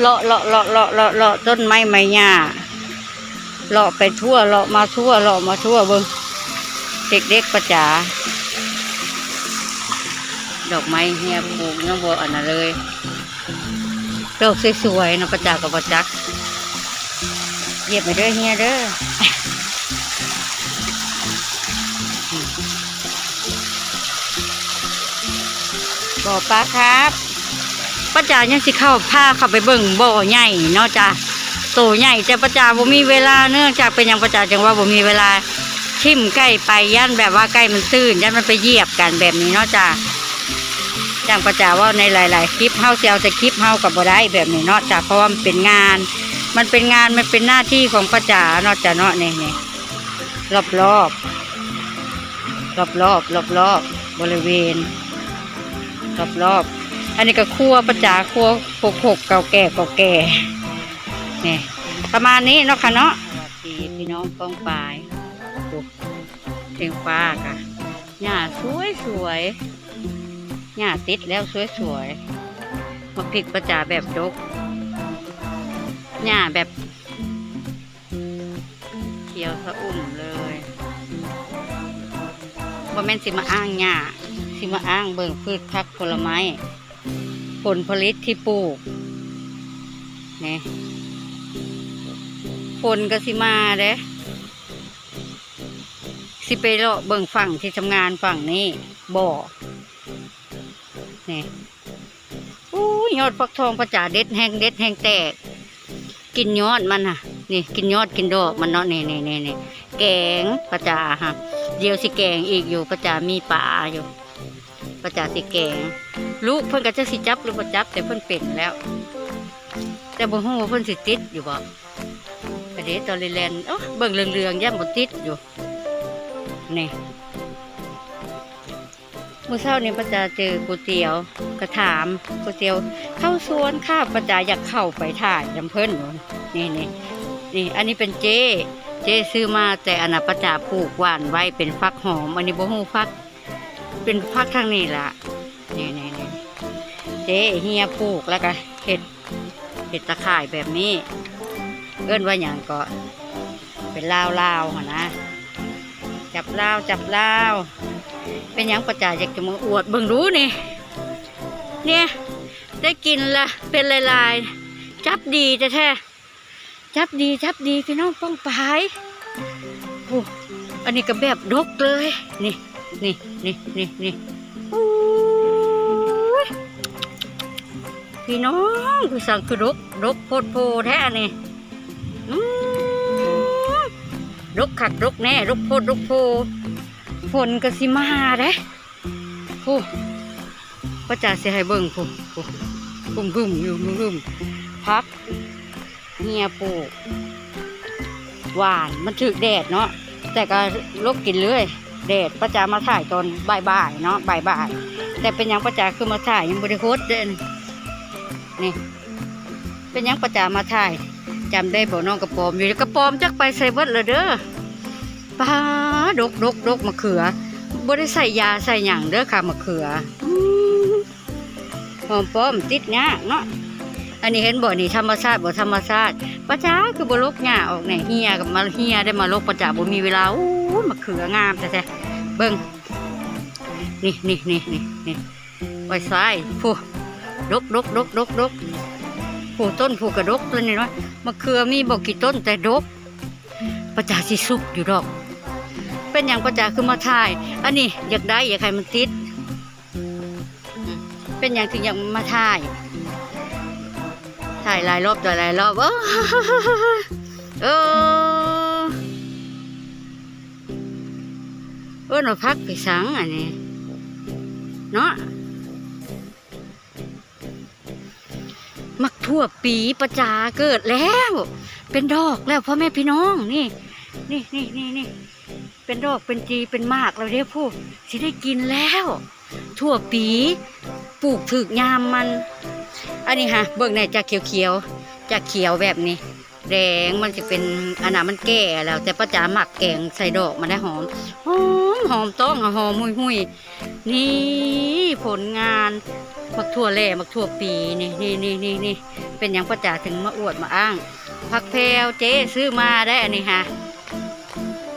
เลาะเลาะเลาะเลาะเลาะเลาะต้นไม้ไม้หญ้าเลาะไปทั่วเลาะมาทั่วเลาะมาทั่วเบิ่งเด็กๆประจ๋าดอกไม้เฮียปลูกยังบ่อันนั้นเลยดอกสวยๆนะประจ๋ากับประจักเหยียบไปเด้อเฮียเด้อบ่อปลาครับ ป้าจ๋ายังสิเข้าพาเข้าไปเบิ่งบ่อใหญ่เนาะจ้ะโตใหญ่แต่ป้าจ๋าบ่มีเวลาเนื่องจากเป็นยังป้าจ๋าจังว่าบ่มีเวลาทิ่มใกล้ไปย่านแบบว่าใกล้มันตื้นย่านมันไปเหยียบกันแบบนี้เนาะจ้ะจังป้าจ๋าว่าในหลาย ๆ คลิปเฮาเอาแต่คลิปเฮากับบ่ได้แบบนี้เนาะจ้ะเพราะว่ามันเป็นงาน มันเป็นงานมันเป็นหน้าที่ของป้าจ๋าเนาะจ้ะเนาะนี่นี่รอบรอบรอบรอบรอบรอบบริเวณรอบรอบ อันนี้ก็ครัวประจาครัวหกหกเก่าแก่เก่าแก่นี่ประมาณนี้เนาะค่ะเนาะสวัสดีพี่น้องป้องปายดูเทียงฟ้าค่ะหญ้าสวยสวยหญ้าติดแล้วสวยสวยมาพริกประจาแบบดกหญ้าแบบเขียวสะอุ่มเลยบ่แม่นสิมาอ้างหญ้าที่มาอ้างเบิ่งพืชพักผลไม้ ผลผลิตที่ปลูกนี่ผลก็สิมาเด้สิไปเลาะเบิ่งฝั่งที่ทำงานฝั่งนี้บ่อนี่อู้ยอดฟักทองประจ่าเด็ดแห้งเด็ดแห้งแตก กินยอดมันน่ะ นี่กินยอดกินดอกมันเนาะนี่นี่นี่นี่แกงประจ่าฮะเดี๋ยวสิแกงอีกอยู่ประจามีป่าอยู่ ประจาสิแกงลูกเพิ่นก็จะสิจับหรือบ่จับ แต่เพิ่นเป็นแล้ว แต่บ่ฮู้ว่าเพิ่นสิติดอยู่บ่กระเดตอนเล่นเอ้เบิ่งเรืองๆย่ำบ่ติดอยู่นี่มื้อเช้านี้ประจาเจอก๋วยเตี๋ยวก็ถามก๋วยเตี๋ยวเข้าสวนค่ะประจาอยากเข้าไปถ่ายนํเพิ่นอยู่นี่นี่นี่ อันนี้เป็นเจ เจซื้อมาแต่อนน่ะประจาปลูกหว่านไว้เป็นฟักหอม อันนี้บ่ฮู้ฟัก เป็นพักทางนี้ละนี่นี่นี่เจ๊เฮียปลูกแล้วก็เห็ดเห็ดตะข่ายแบบนี้ เอิ้นว่าอย่างก็เป็นลาวลาวหนนะ จับลาวจับลาว เป็นยังประจายอยากจะมาอวดเบิ่งรู้นี่ เนี่ยได้กินละเป็นลายๆ จับดีจะแท้จับดีจับดีพี่น้องป้องปายโอ้อันนี้ก็แบบดกเลยนี่ นี่นี่นี่นี่โอ้ยพี่น้องคือสั่งคือรกรกโพดโพแท้นี่อืมรกขักรกแน่รกโพดรกโพฝนก็สิมาเด้ผู้ป้าจ๋าเสียให้เบิ่งผู้ผู้บุ่มบุ่มอยู่บุ่มบุ่มพักเงียปลูกหวานมันถึกแดดเนาะแต่ก็ลกกินเลย แดดประจามาถ่ายตอนบ่ายๆเนาะบ่ายๆแต่เป็นยังประจาคือมาถ่ายยังบริโภคเด่นนี่เป็นยังประจามาถ่ายจำได้บ่น้องกระปอมอยู่กระปอมจักไปใส่เบิดเลยเด้อป้าดกดกดกมะเขือบ่ได้ใส่ยาใส่หยังเด้อค่ะมะเขืออืมหอมป้อมติดงาเนาะอันนี้เห็นบ่นี่ธรรมชาติบ่ธรรมชาติประจาคือบ่ลกหญ้าออกแหน่เฮียกับมาเฮียได้มาลกประจาบ่มีเวลาอู้ มะเขืองามแต่แท้เบิ้งนี่นี่นี่นี่นี่ไว้ซ้ายผู้ดกดกดกดกดกผู้ต้นผู้กระดกเลยนี่เนาะมะเขือมีบอกกี่ต้นแต่ดกประจาสิสุกอยู่ดอก เป็นอย่างประจาคือมาถ่าย อันนี้อยากได้อยากให้มันติด เป็นอย่างถึงอยากมาถ่าย ถ่ายหลายรอบต่อหลายรอบเออเออ เออหนูพักไปสังอันนี้เนาะมักทั่วปีประจาเกิดแล้ว เป็นดอกแล้วพ่อแม่พี่น้องนี่ นี่นี่นี่นี่เป็นดอกเป็นจีเป็นมากแล้วเด้พูดสิได้กินแล้ว ทั่วปีปลูกถึกยามมัน อันนี้ฮะเบิ่งในจากเขียวๆจากเขียวแบบนี้แดงมันจะเป็นอันนั้นมันแก่แล้ว แต่ป้าจ๋าหมักแกงใส่ดอกมันได้หอมหอม หอมต้องหอมหุยหุยนี่ผลงานมักทั่วแล่มักทั่วปีนี่นี่นี่นี่นี่เป็นอย่างประจ่าถึงมาอวดมาอ้างผักแพรวเจ๊ซื้อมาได้อันนี้ค่ะ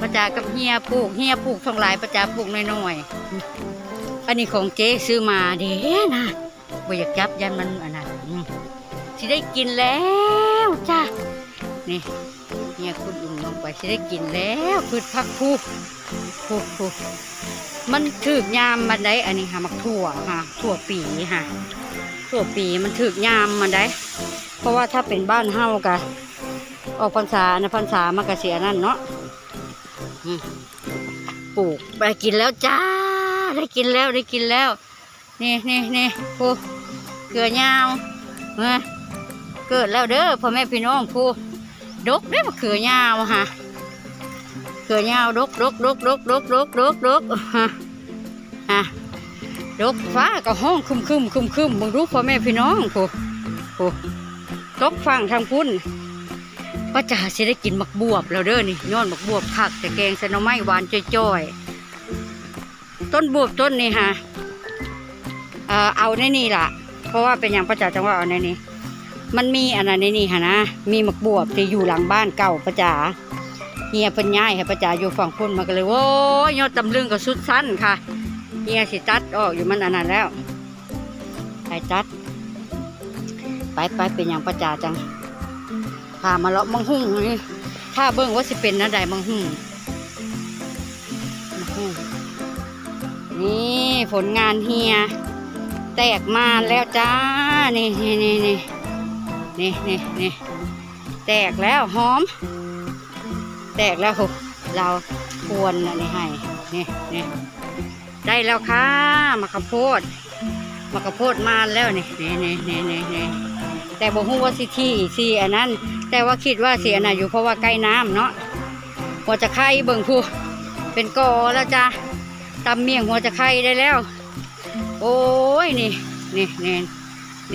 ประจ่ากับเฮียปลูกเฮียปลูกทองหลายประจ่าปลูกน้อยๆอันนี้ของเจ๊ซื้อมาเด้นะบ่อยากจับยันมันอันนั้นสิได้กินแล้วจ้านี่เฮียคุณอุ่มลงไปสิได้กินแล้วพืชผักผูผูผู มันถือกยามมันได้ อันนี้ค่ะมักถั่วค่ะถั่วปีค่ะถั่วปีมันถึกยามมันได้ เพราะว่าถ้าเป็นบ้านเฮากะออกพรรษานะพรรษามันก็เสียนั่นเนาะปลูกไปกินแล้วจ้า ได้กินแล้วได้กินแล้ว นี่นี่นี่ผู้เกลือยาวเอ้ยเกิดแล้วเด้อพ่อแม่พี่น้องผู้ดกได้อมะเขือยาวฮะ เขือยาวดกดกดกดกดกดกดกดกฮะฮะดกฟ้าก็ห้องคึมคึมคึมคึมมึงรู้พ่อแม่พี่น้องผู้ผู้ตกฟังทางพุ่นป้าจ๋าสิได้กินมักบวบแล้วเด้อนี่ย้อนมักบวบคักแต่แกงใส่หน่อไม้หวานจ้อยๆต้นบวบต้นนี่ฮะเอ่อเอาในนี่ล่ะ เพราะว่าเป็นอย่างป้าจ๋าจังว่าเอาในนี่มันมีอันนั้นในนี่ฮะนะมีมักบวบที่อยู่หลังบ้านเก่าป้าจ๋า เฮียเพิ่นย้ายให้ป้าจ๋าอยู่ฝั่งพุ่นมาก็เลยโว้ยยอดตำลึงกับสุดสั้นค่ะเฮียสิตัดออกอยู่มันอันนั้นแล้วไปตัด ไปไปเป็นอย่างประจาจังพามาเลาะมังหุ่งนี่ถ้าเบิ่งว่าสิเป็นนะใดมังหุ่งมังหุ่งนี่ผลงานเฮีย แตกมาแล้วจ้า นี่นี่นี่นี่นี่นี่นี่แตกแล้วหอม แตกแล้ว เราควรอันนี้ให้นี่นี่ได้แล้วค่ะมะกะโพดมะกะโพดมาแล้วนี่นี่นี่นี่นี่นี่แต่บอกพูว่าสิที่สิอันนั้น แต่ว่าคิดว่าเสิอันนั้นอยู่เพราะว่าใกล้น้ำเนาะหัวจะไข่เบิ่งผู้เป็นกอแล้วจ้ะตำเมี่ยงหัวจะไข่ได้แล้ว โอ้ยนี่นี่นี่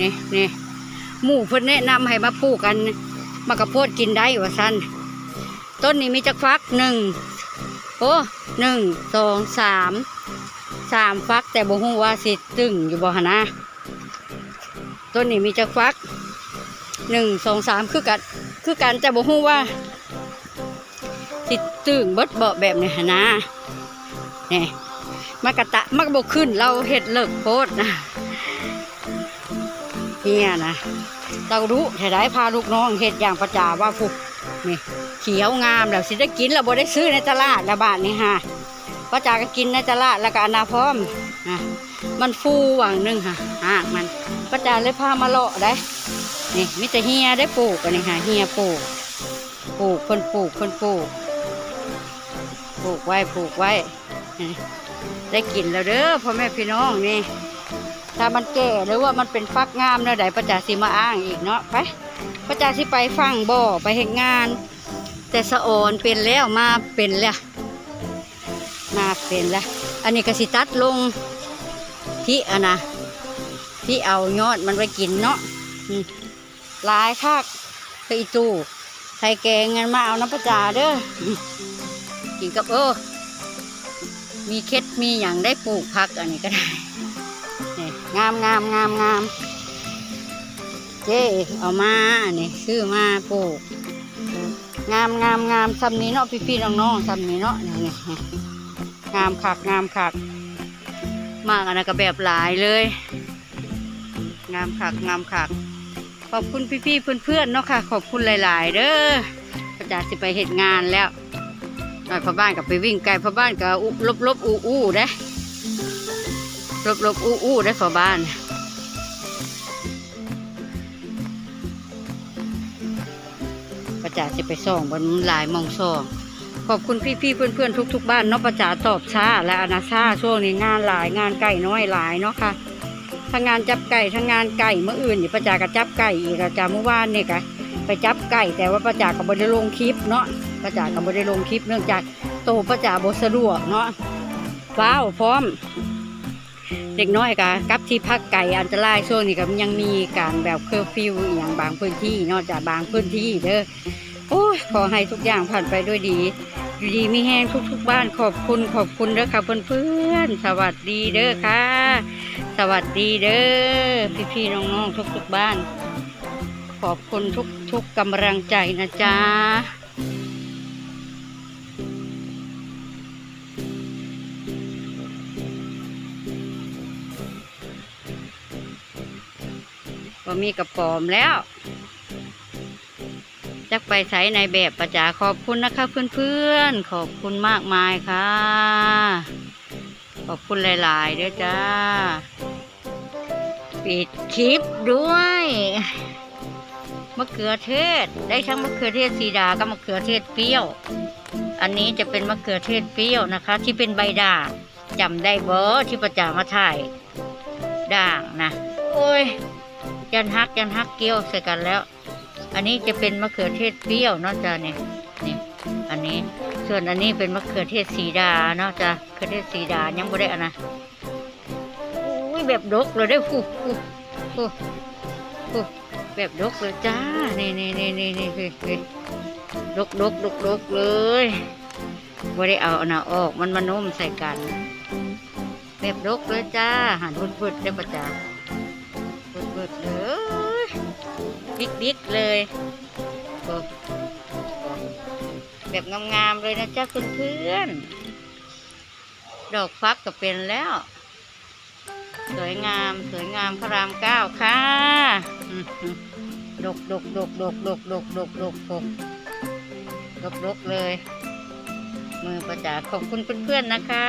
นี่นี่หมู่เพิ่นแนะนำให้มาปลูกกันมะกะโพดกินได้ว่าซั่น ต้นนี้มีจักฟักหนึ่งโอ้หนึ่งสองสามสามฟักแต่บ่ฮู้ว่าสิตึงอยู่บ่หนนะต้นนี้มีจักฟักหนึ่งสองสามคือกันคือกันแต่บ่ฮู้ว่าสิตึงเบิดเบาแบบนี้หนนะนี่ยมากระตะมักบ่ขึ้นเราเห็ดเลิกโพดนะเนี่ยนะเรารู้แต่ได้พาลูกน้องเห็ดอย่างประจาว่าผูกนี่ เขียวงามแล้วสิได้กินแล้วบ่ได้ซื้อในตลาดละบาทนี่ฮะก็จากก็กินในตลาดแล้วก็อนาพร้อมนะมันฟูหวังหนึ่งค่ะอะมันก็จะเลยพามาเลาะได้นี่มิตรเฮียได้ปลูกอันนี้ค่ะเฮียปลูกปลูกคนปลูกคนปลูกปลูกไว้ปลูกไว้ ได้กินแล้วเด้อพ่อแม่พี่น้องนี่ถ้ามันแก่หรือว่ามันเป็นฟักงามเนาะใดประจ่าสิมาอ้างอีกเนาะไปประจ่าสิไปฟังบ่อไปเห็นงาน แต่สะออนเป็นแล้วมาเป็นแล้วมาเป็นและอันนี้กสิตัดลงที่อันะที่เอายอดมันไปกินเนาะหลายคักไปอีตู้ไทยแกงเงินมาเอาน้ำประจาเด้อกินกับเออมีเคล็ดมีอย่างได้ปลูกพักอันนี้ก็ได้นี่งามงามงามงามเจ๊เอามาอันนี้ซื้อมาปลูก งามงามงามซ้ำนี้เนาะพี่พี่น้องน้องซ้ำนี้เนาะนี่งามคักงามคัก มากอันนั้นก็แบบหลายเลย งามคักงามคัก ขอบคุณพี่ๆเพื่อนๆเนาะค่ะ ขอบคุณหลาย ๆ เด้อพระจ่าสิไปเหตุงานแล้วหน่อยพ่อบ้านกับไปวิ่งไกลพ่อบ้านกับลบลบอู้อู้ได้ลบลบอู้อู้ได้พ่อบ้าน พระจ่าสิไปส่องบนหลายมองส่องขอบคุณพี่ๆเพื่อนๆทุก ๆ บ้านเนาะประจาตอบช้าและอนาชาช่วงนี้งานหลายงานไก่น้อยหลายเนาะค่ะทั้งงานจับไก่ทั้งงานไก่เมื่ออื่นนี่ประจาก็จับไก่อีกประจาเมื่อวานนี่ก็ไปจับไก่แต่ว่าประจาก็บ่ได้ลงคลิปเนาะประจาก็บ่ได้ลงคลิปเนื่องจากโตประจาบสะดวกเนาะว้าวพร้อม เด็กน้อยกะกับที่พักไก่อันตรายช่วงนี้ก็ยังมีการแบบเคอร์ฟิวอย่างบางพื้นที่นอกจากบางพื้นที่เด้อโอ้ยขอให้ทุกอย่างผ่านไปด้วยดี อยู่ดีมีแห้งทุกๆบ้านขอบคุณขอบคุณเด้อค่ะเพื่อนๆสวัสดีเด้อค่ะ สวัสดีเด้อพี่ๆน้องๆทุกๆบ้านขขอบคุณทุกทุกกำลังใจนะจ๊ะ มีกระป๋อมแล้ว จักไปใช้ในแบบประจาขอบคุณนะคะเพื่อนๆ ขอบคุณมากมายค่ะ ขอบคุณหลายๆด้วยจ้า ปิดคลิปด้วยมะเขือเทศ ได้ทั้งมะเขือเทศสีดากับมะเขือเทศเปรี้ยว อันนี้จะเป็นมะเขือเทศเปรี้ยวนะคะ ที่เป็นใบด่างจำได้บ่ที่ประจามาถ่ายด่างนะ โอ้ย ยันฮักยันฮักเกี้ยวใส่กันแล้ว อันนี้จะเป็นมะเขือเทศเปรี้ยวเนาะจ้าเนี่ยนี่อันนี้ส่วนอันนี้เป็นมะเขือเทศสีดาเนาะจ้ามะเขือเทศสีดายังบ่ได้อันนะอุ้ยแบบดกเลยได้ฟูฟูฟูฟูแบบดกเลยจ้านี่นี่นี่นี่นี่นี่ดกดกดกดกเลยบ่ได้เอาอันนะออกมันมานุ่มใส่กันแบบดกเลยจ้าหันพุดๆได้ปะจ้า บิ๊กๆเลยแบบงามๆเลยนะจ๊ะเพื่อนๆดอกฟักก็เป็นแล้ว สวยงาม สวยงามพระรามเก้าค่ะอื้อหือดกดกดกดกดกดกดกดกดกดกดกเลย มือประจาขอบคุณเพื่อนๆนะคะ